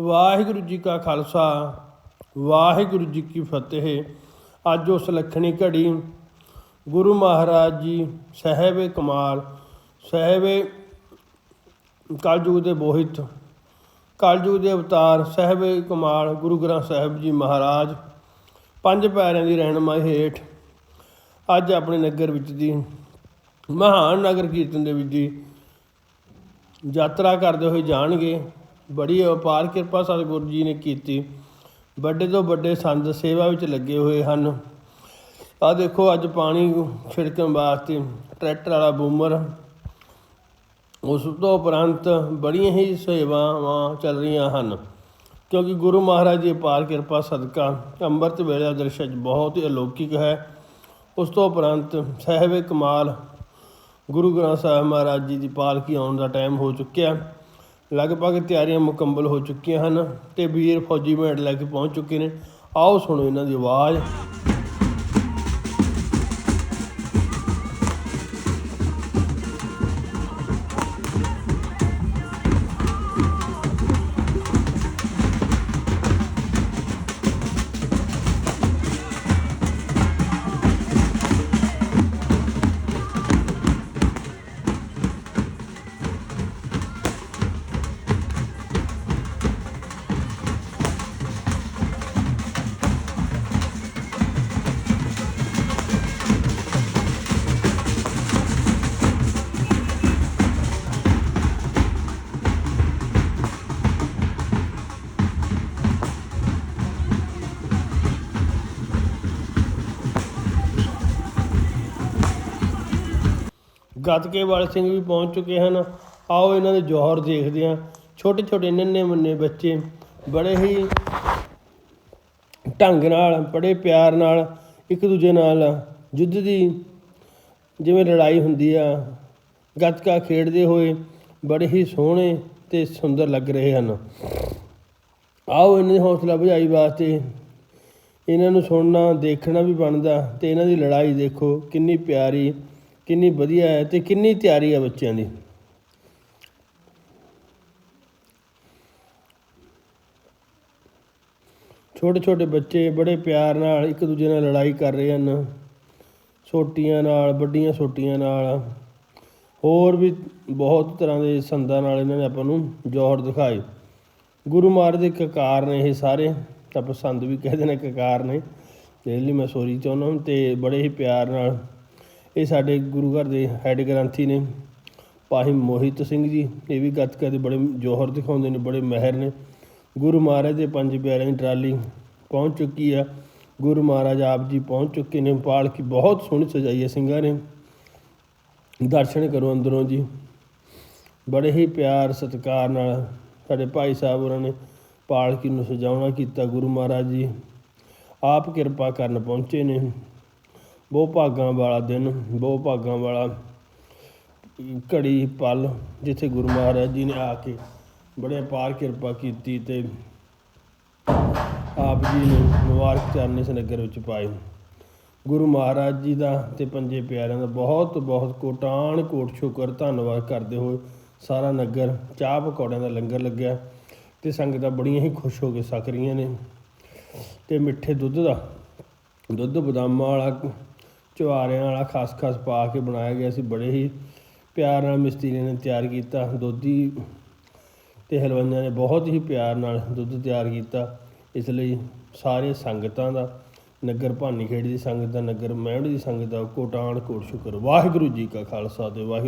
ਵਾਹਿਗੁਰੂ ਜੀ ਕਾ ਖਾਲਸਾ, ਵਾਹਿਗੁਰੂ ਜੀ ਕੀ ਫਤਿਹ। ਅੱਜ ਉਸ ਲਖਣੀ ਘੜੀ ਗੁਰੂ ਮਹਾਰਾਜ ਜੀ ਸਹਿਬੇ ਕਮਾਲ, ਸਹਿਬੇ ਕਲਯੁਗ ਦੇ ਬੋਹਿਤ ਕਲਯੁਗ ਦੇ ਅਵਤਾਰ ਸਹਿਬੇ ਕਮਾਲ ਗੁਰੂ ਗ੍ਰੰਥ ਸਾਹਿਬ ਜੀ ਮਹਾਰਾਜ, ਪੰਜ ਪੈਰਿਆਂ ਦੀ ਰਹਿਨਮਾਈ ਹੇਠ ਅੱਜ ਆਪਣੇ ਨਗਰ ਵਿੱਚ ਦੀ ਮਹਾਨ ਨਗਰ ਕੀਰਤਨ ਦੇ ਵਿੱਚ ਦੀ ਯਾਤਰਾ ਕਰਦੇ ਹੋਏ ਜਾਣਗੇ। ਬੜੀ ਅਪਾਰ ਕਿਰਪਾ ਸਤਿਗੁਰੂ ਜੀ ਨੇ ਕੀਤੀ। ਵੱਡੇ ਤੋਂ ਵੱਡੇ ਸੰਤ ਸੇਵਾ ਵਿੱਚ ਲੱਗੇ ਹੋਏ ਹਨ। ਆ ਦੇਖੋ, ਅੱਜ ਪਾਣੀ ਛਿੜਕਣ ਵਾਸਤੇ ਟਰੈਕਟਰ ਵਾਲਾ ਬੂਮਰ। ਉਸ ਤੋਂ ਉਪਰੰਤ ਬੜੀਆਂ ਹੀ ਸੇਵਾਵਾਂ ਚੱਲ ਰਹੀਆਂ ਹਨ, ਕਿਉਂਕਿ ਗੁਰੂ ਮਹਾਰਾਜ ਦੀ ਅਪਾਰ ਕਿਰਪਾ ਸਦਕਾ ਅੰਮ੍ਰਿਤ ਵੇਲੇ ਦਾ ਦ੍ਰਿਸ਼ ਅੱਜ ਬਹੁਤ ਹੀ ਅਲੌਕਿਕ ਹੈ। ਉਸ ਤੋਂ ਉਪਰੰਤ ਸਾਹਿਬ ਕਮਾਲ ਗੁਰੂ ਗ੍ਰੰਥ ਸਾਹਿਬ ਮਹਾਰਾਜ ਜੀ ਦੀ ਪਾਲਕੀ ਆਉਣ ਦਾ ਟਾਈਮ ਹੋ ਚੁੱਕਿਆ। ਲਗਭਗ ਤਿਆਰੀਆਂ ਮੁਕੰਮਲ ਹੋ ਚੁੱਕੀਆਂ ਹਨ ਤੇ ਵੀਰ ਫੌਜੀ ਮੇੜ ਲੈ ਕੇ ਪਹੁੰਚ ਚੁੱਕੇ ਨੇ। ਆਓ ਸੁਣੋ ਇਹਨਾਂ ਦੀ ਆਵਾਜ਼। ਗੱਤਕੇ ਵਾਲੇ ਸਿੰਘ ਵੀ ਪਹੁੰਚ ਚੁੱਕੇ ਹਨ। ਆਓ ਇਹਨਾਂ ਦੇ ਜੋਹਰ ਦੇਖਦੇ ਹਾਂ। ਛੋਟੇ ਛੋਟੇ ਨੰਨੇ ਮੁੰਨੇ ਬੱਚੇ ਬੜੇ ਹੀ ਢੰਗ ਨਾਲ, ਬੜੇ ਪਿਆਰ ਨਾਲ ਇੱਕ ਦੂਜੇ ਨਾਲ ਯੁੱਧ ਦੀ ਜਿਵੇਂ ਲੜਾਈ ਹੁੰਦੀ ਆ, ਗੱਤਕਾ ਖੇਡਦੇ ਹੋਏ ਬੜੇ ਹੀ ਸੋਹਣੇ ਤੇ ਸੁੰਦਰ ਲੱਗ ਰਹੇ ਹਨ। ਆਓ ਇਹਨਾਂ ਦੀ ਹੌਸਲਾ ਵਧਾਈ ਵਾਸਤੇ ਇਹਨਾਂ ਨੂੰ ਸੁਣਨਾ, ਦੇਖਣਾ ਵੀ ਬਣਦਾ ਤੇ ਇਹਨਾਂ ਦੀ ਲੜਾਈ ਦੇਖੋ, ਕਿੰਨੀ ਪਿਆਰੀ ਕਿੰਨੀ ਵਧੀਆ ਹੈ ਤੇ ਕਿੰਨੀ ਤਿਆਰੀ ਹੈ ਬੱਚਿਆਂ ਦੀ? ਛੋਟੇ ਛੋਟੇ ਬੱਚੇ ਬੜੇ ਪਿਆਰ ਨਾਲ ਇੱਕ ਦੂਜੇ ਨਾਲ ਲੜਾਈ ਕਰ ਰਹੇ ਹਨ। ਛੋਟੀਆਂ ਨਾਲ, ਵੱਡੀਆਂ ਛੋਟੀਆਂ ਨਾਲ। ਹੋਰ ਵੀ ਬਹੁਤ ਤਰ੍ਹਾਂ ਦੇ ਸੰਦਾਂ ਨਾਲ ਇਹਨਾਂ ਨੇ ਆਪਾਂ ਨੂੰ ਜੋਹਰ ਦਿਖਾਏ। ਗੁਰੂ ਮਹਾਰਾਜ ਦੇ ਕਕਾਰ ਨੇ ਇਹ ਸਾਰੇ। ਤਾਂ ਪਸੰਦ ਵੀ ਕਹਿੰਦੇ ਨੇ ਕਕਾਰ ਨੇ। ਤੇ ਲਈ ਮੈਂ ਸੋਰੀ ਚਾਹੁੰਦਾ ਤੇ ਬੜੇ ਹੀ ਪਿਆਰ ਨਾਲ ਇਹ ਸਾਡੇ ਗੁਰੂ ਘਰ ਦੇ ਹੈੱਡ ਗ੍ਰੰਥੀ ਨੇ ਪਾਹੀ ਮੋਹਿਤ ਸਿੰਘ ਜੀ, ਇਹ ਵੀ ਗੱਤਕਾ ਦੇ ਬੜੇ ਜੋਹਰ ਦਿਖਾਉਂਦੇ ਨੇ, ਬੜੇ ਮਹਿਰ ਨੇ। ਗੁਰੂ ਮਹਾਰਾਜ ਦੇ ਪੰਜ ਪਿਆਰਿਆਂ ਦੀ ਟਰਾਲੀ ਪਹੁੰਚ ਚੁੱਕੀ ਆ। ਗੁਰੂ ਮਹਾਰਾਜ ਆਪ ਜੀ ਪਹੁੰਚ ਚੁੱਕੇ ਨੇ ਪਾਲਕੀ ਬਹੁਤ ਸੋਹਣੀ ਸਜਾਈ ਹੈ ਸਿੰਘਾਂ ਨੇ। ਦਰਸ਼ਨ ਕਰੋ ਅੰਦਰੋਂ ਜੀ। ਬੜੇ ਹੀ ਪਿਆਰ ਸਤਿਕਾਰ ਨਾਲ ਸਾਡੇ ਭਾਈ ਸਾਹਿਬ ਉਹਨਾਂ ਨੇ ਪਾਲਕੀ ਨੂੰ ਸਜਾਉਣਾ ਕੀਤਾ ਗੁਰੂ ਮਹਾਰਾਜ ਜੀ। ਆਪ ਕਿਰਪਾ ਕਰਨ ਪਹੁੰਚੇ ਨੇ। ਬਹੁ ਭਾਗਾਂ ਵਾਲਾ ਦਿਨ, ਬਹੁ ਭਾਗਾਂ ਵਾਲਾ ਘੜੀ ਪਲ ਜਿੱਥੇ ਗੁਰੂ ਮਹਾਰਾਜ ਜੀ ਨੇ ਆ ਕੇ ਬੜੇ ਪਾਰ ਕਿਰਪਾ ਕੀਤੀ ਤੇ ਆਪ ਜੀ ਨੇ ਮੁਬਾਰਕ ਚਰਨ ਇਸ ਨਗਰ ਵਿੱਚ ਪਾਏ ਗੁਰੂ ਮਹਾਰਾਜ ਜੀ ਦਾ ਤੇ ਪੰਜੇ ਪਿਆਰਿਆਂ ਦਾ ਬਹੁਤ ਬਹੁਤ ਕੋਟਾਨ ਕੋਟ ਸ਼ੁਕਰ ਧੰਨਵਾਦ ਕਰਦੇ ਹੋਏ ਸਾਰਾ ਨਗਰ ਚਾਹ ਪਕੌੜਿਆਂ ਦਾ ਲੰਗਰ ਲੱਗਿਆ ਤੇ ਸੰਗਤਾਂ ਬੜੀਆਂ ਹੀ ਖੁਸ਼ ਹੋ ਕੇ ਸਕ ਰਹੀਆਂ ਨੇ ਤੇ ਮਿੱਠੇ ਦੁੱਧ ਦਾ, ਦੁੱਧ ਬਦਾਮਾਂ ਵਾਲਾ ਚੁਆਰਿਆਂ ਵਾਲਾ ਖਸਖਸ ਪਾ ਕੇ ਬਣਾਇਆ ਗਿਆ ਸੀ। ਬੜੇ ਹੀ ਪਿਆਰ ਨਾਲ ਮਿਸਤਰੀ ਨੇ ਤਿਆਰ ਕੀਤਾ। ਦੋਧੀ ਤੇ ਹਲਵਾਈਆਂ ਨੇ ਬਹੁਤ ਹੀ ਪਿਆਰ ਨਾਲ ਦੁੱਧ ਤਿਆਰ ਕੀਤਾ। ਇਸ ਲਈ ਸਾਰੇ ਸੰਗਤਾਂ ਦਾ, ਨਗਰ ਭਾਨੀ ਖੇੜੀ ਦੀ ਸੰਗਤ ਦਾ, ਨਗਰ ਮਹਿੜ ਦੀ ਸੰਗਤ ਦਾ ਕੋਟਾਨ ਕੋਟ ਸ਼ੁਕਰ। ਵਾਹਿਗੁਰੂ ਜੀ ਕਾ ਖਾਲਸਾ ਤੇ ਵਾਹਿਗੁਰੂ